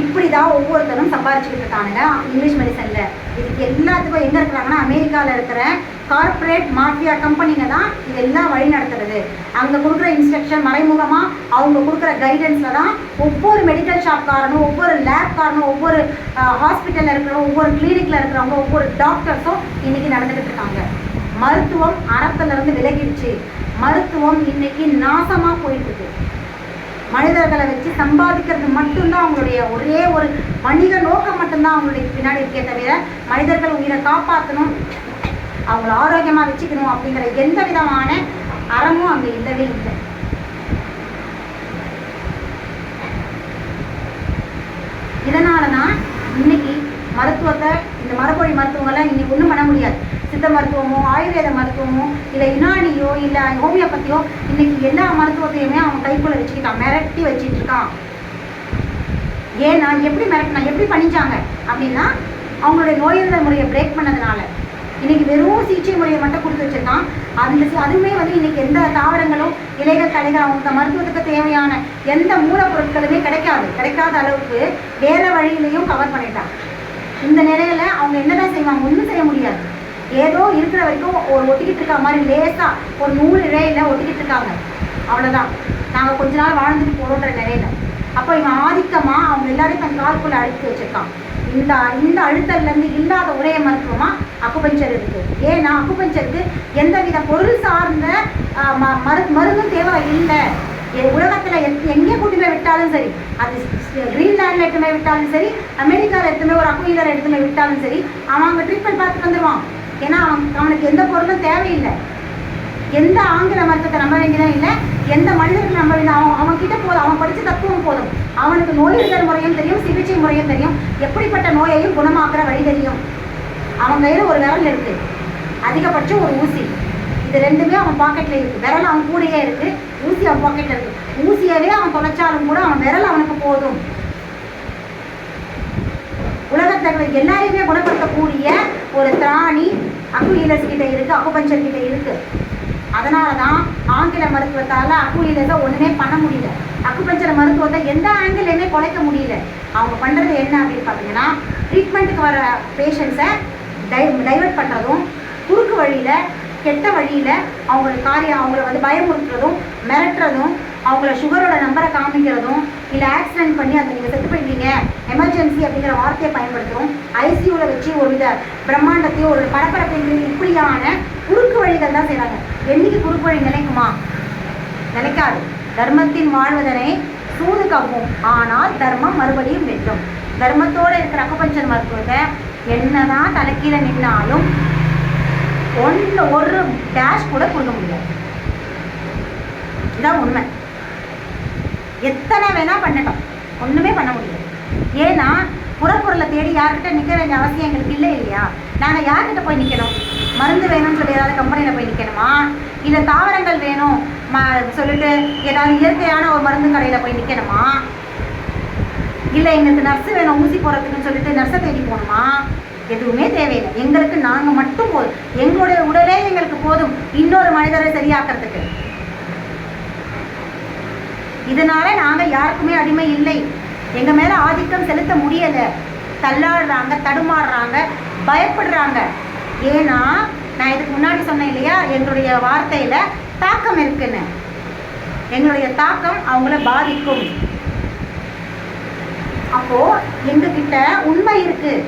இப்படி தான் ஒவ்வொருத்தரும் சம்பாரிச்சுக்கிட்டு இருக்கானுங்க இங்கிலீஷ் மெடிசனில் இதுக்கு எல்லாத்துக்கும் எங்கே இருக்கிறாங்கன்னா அமெரிக்காவில் இருக்கிற கார்ப்பரேட் மாஃபியா கம்பெனிங்க தான் இதெல்லாம் வழி நடத்துறது. அங்கே கொடுக்குற இன்ஸ்ட்ரக்ஷன் மறைமுகமாக அவங்க கொடுக்குற கைடன்ஸில் தான் ஒவ்வொரு மெடிக்கல் ஷாப்காரனும் ஒவ்வொரு லேப்காரனும் ஒவ்வொரு ஹாஸ்பிட்டலில் இருக்கிறவங்க ஒவ்வொரு கிளினிக்கில் இருக்கிறவங்க ஒவ்வொரு டாக்டர்ஸும் இன்றைக்கி நடந்துக்கிட்டு இருக்காங்க. மருத்துவம் அறத்துலேருந்து விலகிடுச்சு. மருத்துவம் இன்றைக்கி நாசமாக போயிட்டுருக்கு மனிதர்களை வச்சு சம்பாதிக்கிறது மட்டும்தான் அவங்களுடைய ஒரே ஒரு வணிக நோக்கம் மட்டும்தான் அவங்களுடைய பின்னாடி இருக்கே தவிர மனிதர்கள் உயிரை காப்பாற்றணும் அவங்கள ஆரோக்கியமாக வச்சுக்கணும் அப்படிங்கிற எந்த விதமான அறமும் அங்கே இல்லவே இல்லை. இதனால தான் இன்னைக்கு மருத்துவத்தை இந்த மரபொழி மருத்துவங்களை இன்னைக்கு ஒன்றும் பண்ண முடியாது. சித்த மருத்துவமோ ஆயுர்வேத மருத்துவமோ இல்லை யுனானியோ இல்லை ஹோமியோபதியோ இன்னைக்கு எல்லா மருத்துவத்தையுமே அவன் கைக்குள்ள வச்சுக்கிட்டான் மிரட்டி வச்சுட்டு இருக்கான். ஏன்னா எப்படி மிரட்டினா எப்படி பண்ணிச்சாங்க அப்படின்னா அவங்களுடைய நோயறிதல் முறையை பிரேக் பண்ணதுனால. இன்னைக்கு வெறும் சிகிச்சை முறையை மட்டும் கொடுத்து வச்சிருக்கான். அந்த அதுவுமே வந்து இன்னைக்கு எந்த தாவரங்களும் இலைகள் கலைகள் அவங்க மருத்துவத்துக்கு தேவையான எந்த மூலப்பொருட்களுமே கிடைக்காது. கிடைக்காத அளவுக்கு வேற வழியிலையும் கவர் பண்ணிட்டான். இந்த நிலையில அவங்க என்னதான் செய்வாங்க ஒன்றும் செய்ய முடியாது. ஏதோ இருக்கிற வரைக்கும் ஒரு ஒட்டிக்கிட்டு இருக்க மாதிரி லேசாக ஒரு நூறு இழையில ஒட்டிக்கிட்டு இருக்காங்க. அவ்வளோதான் நாங்கள் கொஞ்ச நாள் வாழ்ந்துட்டு போகிறோன்ற நிலையில. அப்போ இவன் ஆதிக்கமாக அவங்க எல்லாரையும் தன் கால்குள்ள அழுத்தி வச்சிருக்கான். இந்த இந்த அழுத்தல்லேருந்து இல்லாத ஒரே மருத்துவமாக அக்குபஞ்சர் இருக்குது ஏன்னா அக்குபஞ்சருக்கு எந்தவித பொருள் சார்ந்த ம- மரு மருந்தும் தேவை இல்லை உலகத்தில் எத்- எங்கே கூட்டி போய் விட்டாலும் சரி அது கிரீன்லாண்டில் எடுத்து விட்டாலும் சரி அமெரிக்காவில் எடுத்து ஒரு அக்குயிலர் எடுத்து விட்டாலும் சரி அவன் அங்கே ட்ரீட்மெண்ட் பார்த்துட்டு வந்துடுவான் ஏன்னா அவன் அவனுக்கு எந்த பொருளும் தேவையில்லை. எந்த ஆங்கில மருத்துவத்தை நம்ப வேண்டியதே இல்லை எந்த மனிதர்கள் நம்ப வேண்டிய அவன் அவன் கிட்ட போதும் அவன் படித்த தத்துவம் போதும். அவனுக்கு நோயறிதல் முறையும் தெரியும் சிகிச்சை முறையும் தெரியும். எப்படிப்பட்ட நோயையும் குணமாக்குற வழி தெரியும். அவன் கையில் ஒரு விரல் இருக்கு. அதிகபட்சம் ஒரு ஊசி. இது ரெண்டுமே அவன் பாக்கெட்டில் இருக்கு. விரல் அவன் கூடயே இருக்கு. ஊசி அவன் பாக்கெட்டில் இருக்கு. ஊசியவே அவன் தொலைச்சாலும் கூட அவன் விரல் அவனுக்கு போதும். உலகத்தில் எல்லாரையுமே குணப்படுத்தக்கூடிய ஒரு திராணி அக்குயிலஸ் கிட்ட இருக்கு அக்குபஞ்சர் கிட்ட இருக்கு. அதனால தான் ஆங்கில மருத்துவத்தால் அக்குயிலஸை ஒன்றுமே பண்ண முடியல. அக்குபஞ்சர் மருத்துவத்தை எந்த ஆங்கிலையுமே குலைக்க முடியல. அவங்க பண்ணுறது என்ன அப்படின்னு பார்த்தீங்கன்னா ட்ரீட்மெண்ட்டுக்கு வர பேஷண்ட்ஸை டை டைவர்ட் பண்ணுறதும் குறுக்கு வழியில் கெட்ட வழியில் அவங்களுக்கு காரியம் அவங்கள வந்து பயமுறுத்துறதும் மிரட்டுறதும் அவங்கள சுகரோட நம்பரை காமிக்கிறதும் இல்லை ஆக்சிடென்ட் பண்ணி அதை நீங்கள் செத்து போயிட்டீங்க. எமர்ஜென்சி அப்படிங்கிற வார்த்தையை பயன்படுத்துகிறோம் ஐசியூவில் வச்சு ஒரு வித பிரம்மாண்டத்தையும் ஒரு பரபரப்பையும் இப்படியான குறுக்கு வழிகள் தான் செய்கிறாங்க என்னைக்கு குறுக்கு வழி நிலைக்குமா நினைக்காது. தர்மத்தின் வாழ்வதனை சூது கவ்வும் ஆனால் தர்மம் மறுபடியும் வெட்டும் தர்மத்தோட இருக்கிற அக்குபஞ்சர் மருத்துவத்தை என்னதான் தலைக்கீழ நின்னாலும் ஒன்று ஒரு டேஷ் கூட கொடுக்க முடியாது. இதான் உண்மை. எத்தனை வேணால் பண்ணட்டும். ஒன்றுமே பண்ண முடியாது. ஏன்னா புறப்பொருளை தேடி யார்கிட்ட நிற்க வேண்டிய அவசியம் எங்களுக்கு இல்லை இல்லையா? நாங்கள் யார்கிட்ட போய் நிற்கணும் மருந்து வேணும்னு சொல்லி ஏதாவது கம்பெனியில் போய் நிற்கணுமா இல்லை தாவரங்கள் வேணும் ம சொல்லிட்டு ஏதாவது இயற்கையான ஒரு மருந்து கடையில் போய் நிற்கணுமா இல்லை எங்களுக்கு நர்ஸு வேணும் ஊசி போகிறதுக்குன்னு சொல்லிட்டு நர்ஸை தேடி போகணுமா? எதுவுமே தேவையில்லை. எங்களுக்கு நாங்கள் மட்டும் போதும். எங்களுடைய உடலே எங்களுக்கு போதும். இன்னொரு மனிதரை சரியாக்குறதுக்கு. இதனால நாங்கள் யாருக்குமே அடிமை இல்லை. எங்கள் மேலே ஆதிக்கம் செலுத்த முடியலை. தள்ளாடுறாங்க தடுமாறுறாங்க பயப்படுறாங்க. ஏன்னா நான் இதுக்கு முன்னாடி சொன்னேன் இல்லையா? எங்களுடைய வார்த்தையில் தாக்கம் இருக்குன்னு. எங்களுடைய தாக்கம் அவங்கள பாதிக்கும். அப்போ எங்ககிட்ட உண்மை இருக்குது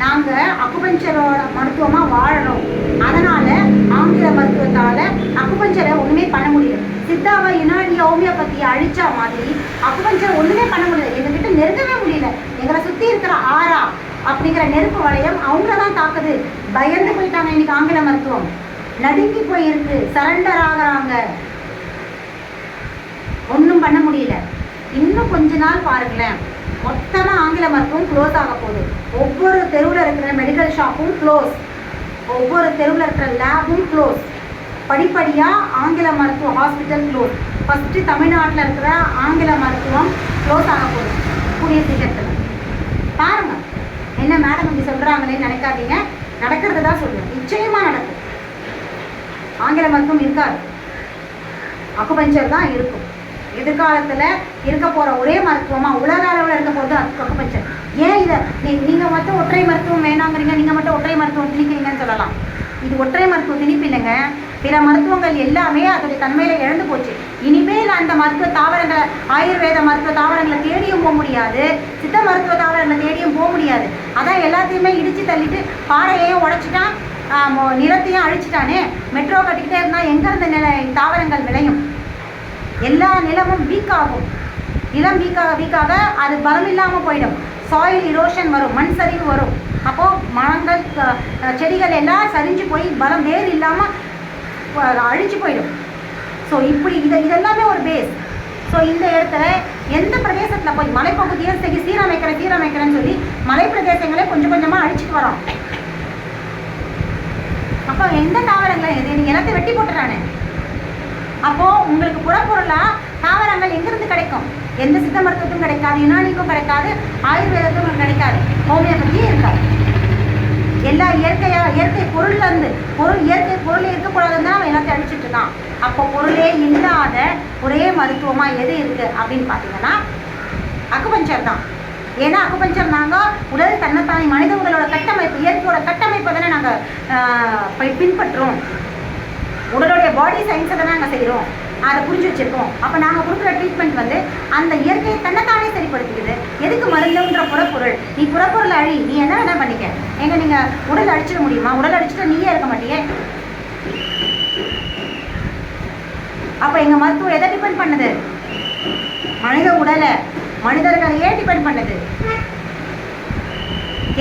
நாங்கள் அக்குபஞ்சரோட மருத்துவமாக வாழணும். அதனால் ஆங்கில மருத்துவத்தால் அக்குபஞ்சரை ஒன்றுமே பண்ண முடியல. சித்தாவை யுனானிய ஹோமியோபதியை அழிச்சா மாதிரி அக்குபஞ்சர் ஒன்றுமே பண்ண முடியல. எங்ககிட்ட நெருங்கவே முடியல. எங்களை சுற்றி இருக்கிற ஆறா அப்படிங்கிற நெருப்பு வளையம் அவங்கள தான் தாக்குது. பயந்து போயிட்டாங்க இன்னைக்கு ஆங்கில மருத்துவம். நடுங்கி போயிருக்கு. சரண்டர் ஆகிறாங்க. ஒன்றும் பண்ண முடியல. இன்னும் கொஞ்ச நாள் பாருங்களேன். மொத்தமாக ஆங்கில மருத்துவம் க்ளோஸ் ஆக போகுது. ஒவ்வொரு தெருவில் இருக்கிற மெடிக்கல் ஷாப்பும் க்ளோஸ் ஒவ்வொரு தெருவில் இருக்கிற லேபும் க்ளோஸ் படிப்படியாக ஆங்கில மருத்துவ ஹாஸ்பிட்டல் க்ளோஸ் ஃபஸ்ட்டு தமிழ்நாட்டில் இருக்கிற ஆங்கில மருத்துவம் க்ளோஸ் ஆக போகுது. கூடிய சீக்கிரத்தில். பாருங்கள் என்ன மேடம் இப்படி சொல்கிறாங்களேன்னு நினைக்காதீங்க. நடக்கிறது தான் சொல்லுவேன் நிச்சயமாக நடக்கும். ஆங்கில மருத்துவம் இருக்காது. அக்குபஞ்சர் தான் இருக்கும். எதிர்காலத்தில் இருக்க போகிற ஒரே மருத்துவமாக உலக அளவில் இருக்க போகிறது அக்குபஞ்சர். ஏன் இதை? நீ நீங்கள் மட்டும் ஒற்றை மருத்துவம் வேணாங்கிறீங்க நீங்கள் மட்டும் ஒற்றை மருத்துவம் திணிக்கிறீங்கன்னு சொல்லலாம். இது ஒற்றை மருத்துவம் திணிப்பு இல்லைங்க பிற மருத்துவங்கள் எல்லாமே அதோடைய தன்மையில் இழந்து போச்சு. இனிமேல் அந்த மருத்துவ தாவரங்களை ஆயுர்வேத மருத்துவ தாவரங்களை தேடியும் போக முடியாது. சித்த மருத்துவ தாவரங்களை தேடியும் போக முடியாது. அதான் எல்லாத்தையுமே இடித்து தள்ளிட்டு பாறையையும் உடச்சிட்டான் மொ- நிலத்தையும் அழிச்சிட்டானே. மெட்ரோ கட்டிக்கிட்டே இருந்தால் எங்கேருந்து நில தாவரங்கள் விளையும்? எல்லா நிலமும் வீக் ஆகும் நிலம் வீக்காக வீக்காக அது பலம் இல்லாமல் போயிடும். சாயில் இரோஷன் வரும் மண் சரிவு வரும். அப்போது மரங்கள் செடிகள் எல்லாம் சரிஞ்சு போய் பலம் வேறு இல்லாமல் அழிஞ்சு போயிடும். ஸோ இப்படி இது இதெல்லாமே ஒரு பேஸ் ஸோ இந்த இடத்துல எந்த பிரதேசத்தில் போய் மலைப்பகுதியை சரி சீரமைக்கிறேன் சீரமைக்கிறேன்னு சொல்லி மலை பிரதேசங்களே கொஞ்சம் கொஞ்சமாக அழிச்சிட்டு வரோம் அப்போ எந்த தாவரங்களை எது நீ எல்லாத்தையும் வெட்டி போட்டுறானே. அப்போ உங்களுக்கு புறப்பொருளா தாவரங்கள் எங்கிருந்து கிடைக்கும்? எந்த சித்த மருத்துவத்துக்கும் கிடைக்காது யுனானிக்கும் கிடைக்காது ஆயுர்வேதத்துக்கும் கிடைக்காது. ஹோமியோபதியும் இருக்காது. எல்லா இயற்கையாக இயற்கை பொருள்ல இருந்து பொருள் இயற்கை பொருள் இருக்கக்கூடாதுன்னு தான் அவன் எல்லாத்தையும் அழிச்சிட்டு இருக்கான். அப்போ பொருளே இல்லாத ஒரே மருத்துவமா எது இருக்கு அப்படின்னு பார்த்தீங்கன்னா அக்குபஞ்சர் தான். ஏன்னா அக்குபஞ்சர் நாங்கள் உடல் தன்னைத்தானே மனித உடலோட கட்டமைப்பு இயற்கையோட கட்டமைப்பை தானே நாங்கள் பின்பற்றுறோம். உடலுடைய பாடி சயின்ஸை தான் நாங்கள் செய்கிறோம் அதை புரிஞ்சு வச்சிருக்கோம். அப்போ நாங்கள் கொடுக்குற ட்ரீட்மெண்ட் வந்து அந்த இயற்கையை தன்னைத்தானே சரிப்படுத்திக்குது. எதுக்கு மருந்துன்ற புறப்பொருள்? நீ புறப்பொருள் அழி. நீ என்ன வேணா பண்ணிக்க. எங்க நீங்கள் உடல் அடிச்சிட முடியுமா? உடல் அடிச்சுட்டு நீயே இருக்க மாட்டியே. அப்போ எங்கள் மருத்துவம் எதை டிபெண்ட் பண்ணுது? மனித உடலை. மனிதர்களையே டிபெண்ட் பண்ணுது?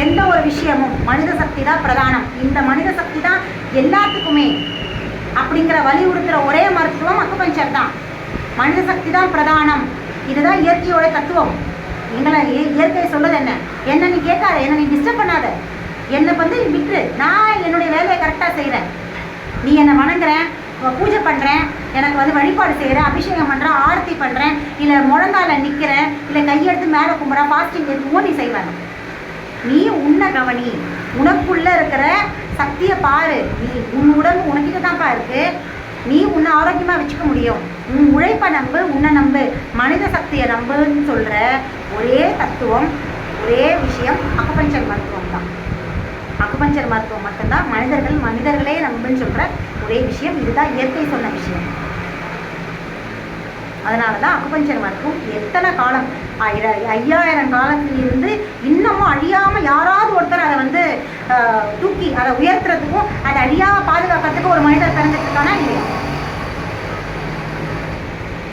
எந்த ஒரு விஷயமும் மனித சக்தி தான் பிரதானம். இந்த மனித சக்தி தான் எல்லாத்துக்குமே அப்படிங்கிற வலியுறுத்துகிற ஒரே மருத்துவம் அக்குபஞ்சர் தான். மனித சக்தி தான் பிரதானம். இதுதான் இயற்கையோட தத்துவம். எங்களை இய- இயற்கை சொல்லுது என்ன? என்ன நீ கேட்காத என்ன நீ டிஸ்டர்ப் பண்ணாத. என்னை வந்து நீ விட்டுரு. நான் என்னுடைய வேலையை கரெக்டாக செய்கிறேன் நீ என்னை வணங்குறேன் பூஜை பண்ணுறேன் எனக்கு வந்து வழிபாடு செய்கிறேன் அபிஷேகம் பண்ணுறேன் ஆரத்தி பண்ணுறேன் இல்லை முழங்கால நிற்கிறேன் இல்லை கையெடுத்து மேலே கும்புறேன் ஃபாஸ்டிங் எதுவும் நீ செய்வேன் நீ உன்னை கவனி. உனக்குள்ள இருக்கிற சக்தியை பாரு. நீ உன் உடம்பு உனக்கிட்ட தான்ப்பா இருக்கு. நீ உன்னை ஆரோக்கியமாக வச்சுக்க முடியும். உன் உழைப்பை நம்பு உன்னை நம்பு. மனித சக்தியை நம்புன்னு சொல்கிற ஒரே தத்துவம் ஒரே விஷயம் அக்குபஞ்சர் மருத்துவம் தான். அக்குபஞ்சர் மருத்துவம் மட்டும்தான் மனிதர்கள் மனிதர்களே நம்புன்னு சொல்கிற ஒரே விஷயம். இதுதான் இயற்கை சொன்ன விஷயம். அதனால தான் அக்குபஞ்சர் மருத்துவம் எத்தனை காலம் ஐயாயிரம் காலத்திலிருந்து இன்னமும் அழியாமல் யாராவது ஒருத்தர் அதை வந்து தூக்கி அதை உயர்த்துறதுக்கும் அதை அழியாமல் பாதுகாக்கிறதுக்கும் ஒரு மனிதர் பிறந்துட்டு இருக்கானா இல்லையா